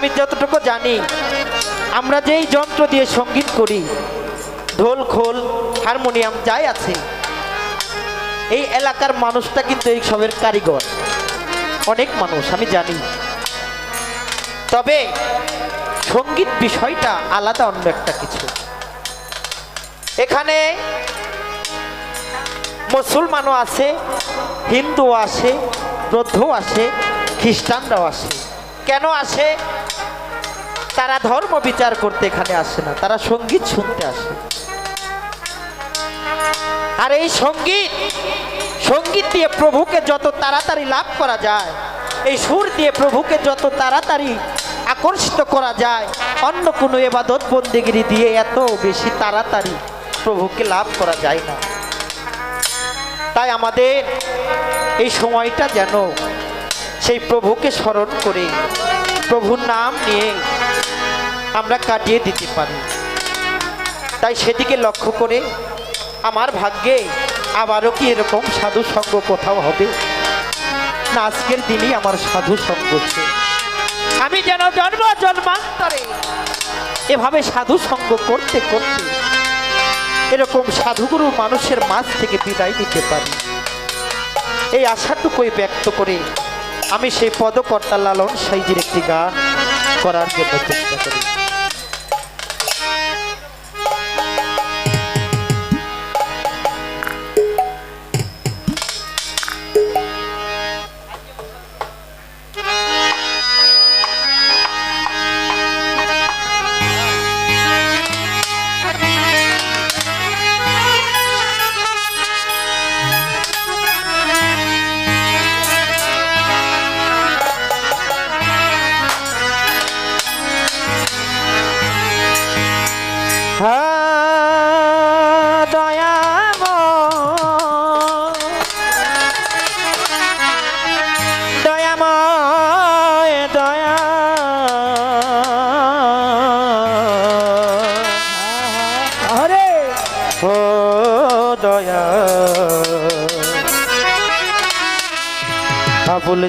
আমি যতটুকু জানি, আমরা যেই যন্ত্র দিয়ে সংগীত করি, ঢোল, খোল, হারমোনিয়াম, যাই আছে, এই এলাকার মানুষটা কিন্তু এই সবের কারিগর। অনেক মানুষ, আমি জানি। তবে সংগীত বিষয়টা আলাদা, অন্য একটা কিছু। এখানে মুসলমানও আছে হিন্দু আসে, বৌদ্ধও আসে, খ্রিস্টানরাও আসে। কেন আসে? তারা ধর্ম বিচার করতে এখানে আসে না, তারা সংগীত শুনতে আসে। আর এই সংগীত সংগীত দিয়ে প্রভুকে যত তাড়াতাড়ি লাভ করা যায়, এই সুর দিয়ে প্রভুকে যত তাড়াতাড়ি আকর্ষিত করা যায়, অন্য কোনো এবাদত বন্দিগিরি দিয়ে এত বেশি তাড়াতাড়ি প্রভুকে লাভ করা যায় না। তাই আমাদের এই সময়টা যেন সেই প্রভুকে স্মরণ করে, প্রভুর নাম নিয়ে আমরা কাটিয়ে দিতে পারি। তাই সেদিকে লক্ষ্য করে আমার ভাগ্যে আবারও কি এরকম সাধু সঙ্গ কোথাও হবে? না, আজকের দিনই আমার সাধু সঙ্গ। আমি যেন জন্ম জন্মান্তরে এভাবে সাধু সঙ্গ করতে করতে এরকম সাধুগুরু মানুষের মাঝ থেকে বিদায় নিতে পারি। এই আশাটুকুই ব্যক্ত করে আমি সেই পদকর্তা লালন সাইজির একটি গান করার জন্য চেষ্টা করি।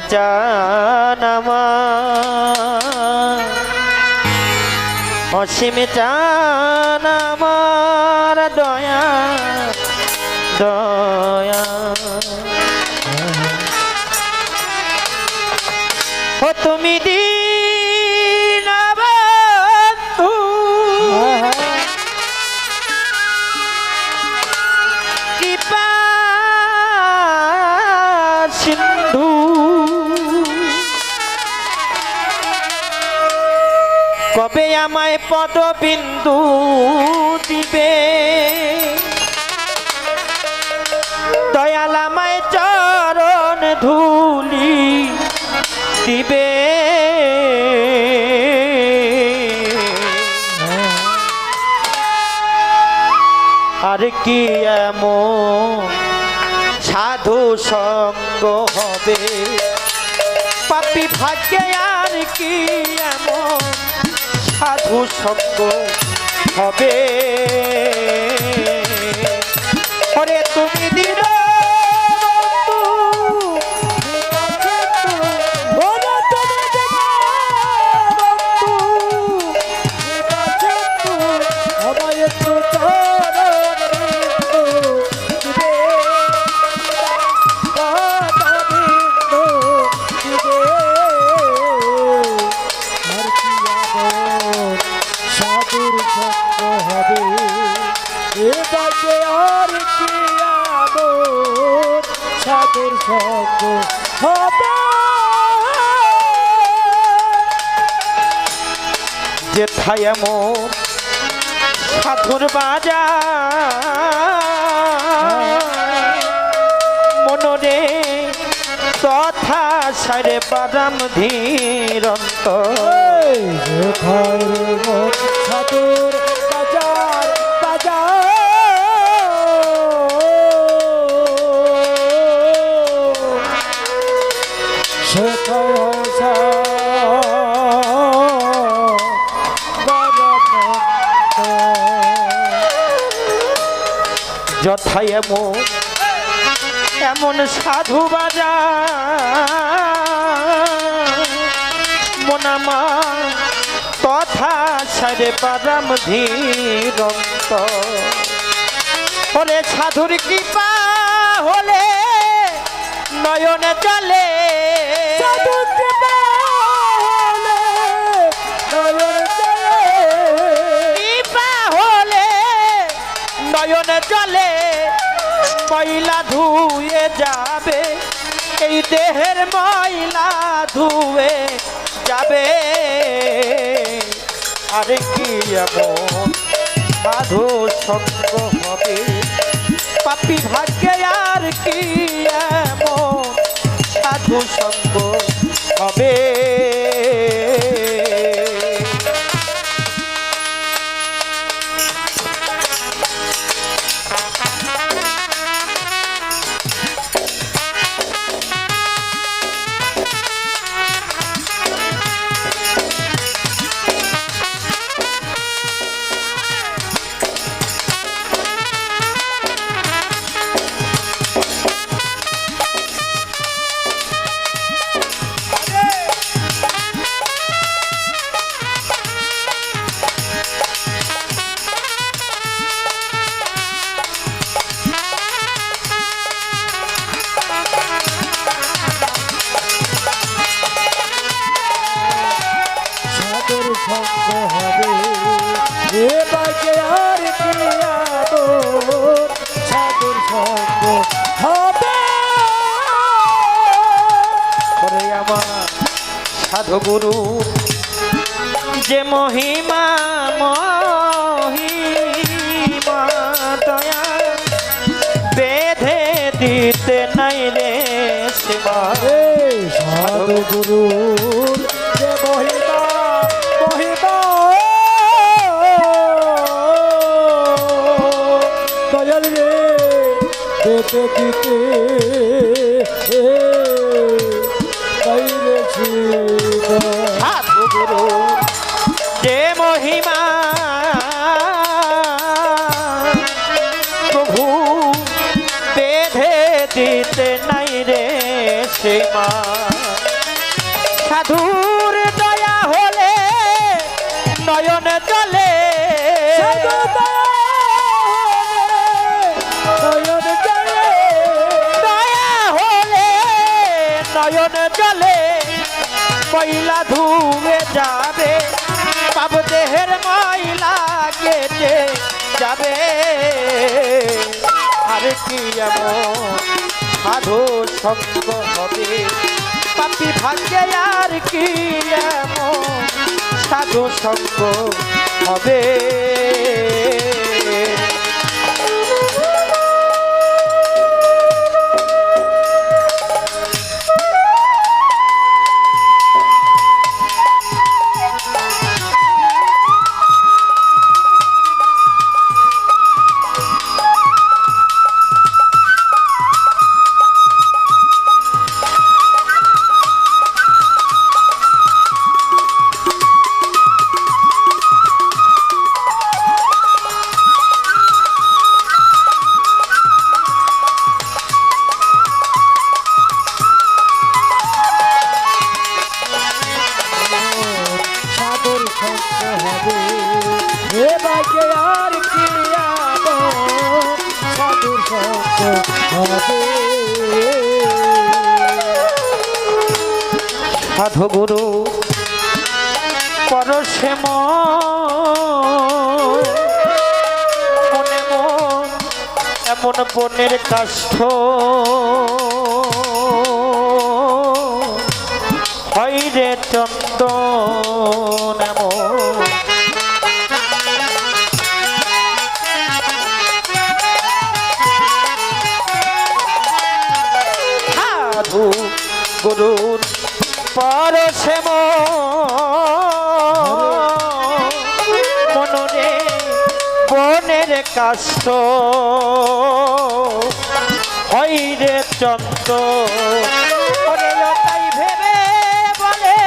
চান আমার। অসীম চান দয়া দয়া। তুমি দিন বন্ধু। কবে আমায় পদবিন্দু দিবে? দয়াল আমায় চরণ ধুলি দিবে। আর কি এমন সাধু সঙ্গ হবে? পাপি ভাগ্যে আর কি এমন সাধু সঙ্গ হবে। সাধুর সঙ্গ হবে। যেথায় এমন সাধুর বাজার মনরে তথা সারে বাদাম ধীরন্ত সাধুর যথায় এমন এমন সাধু বাজার মনামা তথা সারে পারাম ধীরন্ত হলে সাধুর কৃপা হলে নয়নে চলে ময়লা ধুয়ে যাবে, এই দেহের ময়লা ধুয়ে যাবে। আরে কি সাধু সঙ্গ হবে? পাপি ভাগ্যে আর কি সাধু সঙ্গ হবে? সঙ্গ হবে এ আর সাধুর সঙ্গ হবে। আমার সাধুগুরু যে মহিমা মহিমা দয়া বেঁধে দিতে নাই রে সীমা। এ সাধুগুরু যে মহিমা। প্রভু বেঁধে দিতে নাই রে সীমা। নয়ন চলে ময়লা ধুয়ে যাবে। পাব দেহের ময়লা কেটে যাবে। আর কি এমন সাধু সঙ্গ হবে? পাপি ভাগ্যে আর কি এমন সাধু সঙ্গ হবে? সাধু গুরু পরশে মনে মন এমন বনের কাষ্ঠ। হয় রে চন্দন সাধু গুরুর পরশে মনরে বনের কাষ্ট হইরে চন্দ ভেবে বলে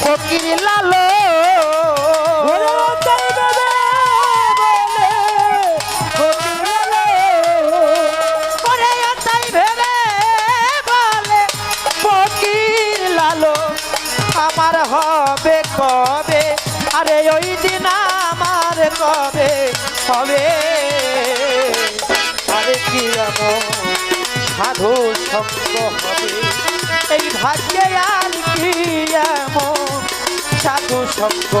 ফকির লালো কবে হবে। আরে কি সাধু সঙ্গ হবে। এই ভাগ্যে আর কি এমন সাধু সঙ্গ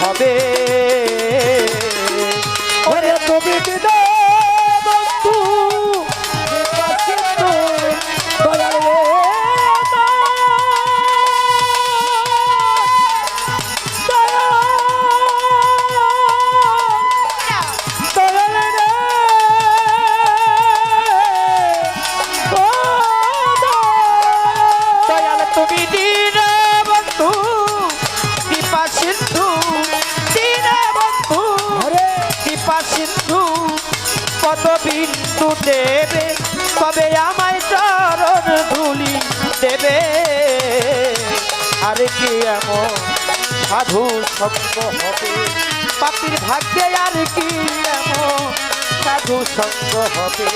হবে? ওরে তুমি কি বিন্দু দেবে, তবে আমায় চরণ ধুলি দেবে। আরে কি এমন সাধু সঙ্গ হবে? পাপির ভাগ্যে আর কি এমন সাধু সঙ্গ হবে?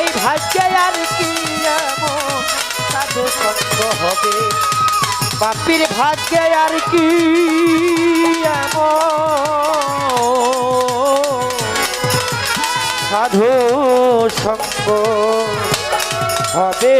এই ভাগ্যে আর কি এমন সাধু সঙ্গ হবে? পাপির ভাগ্যে আর কি এমন সাধু সঙ্গ হবে।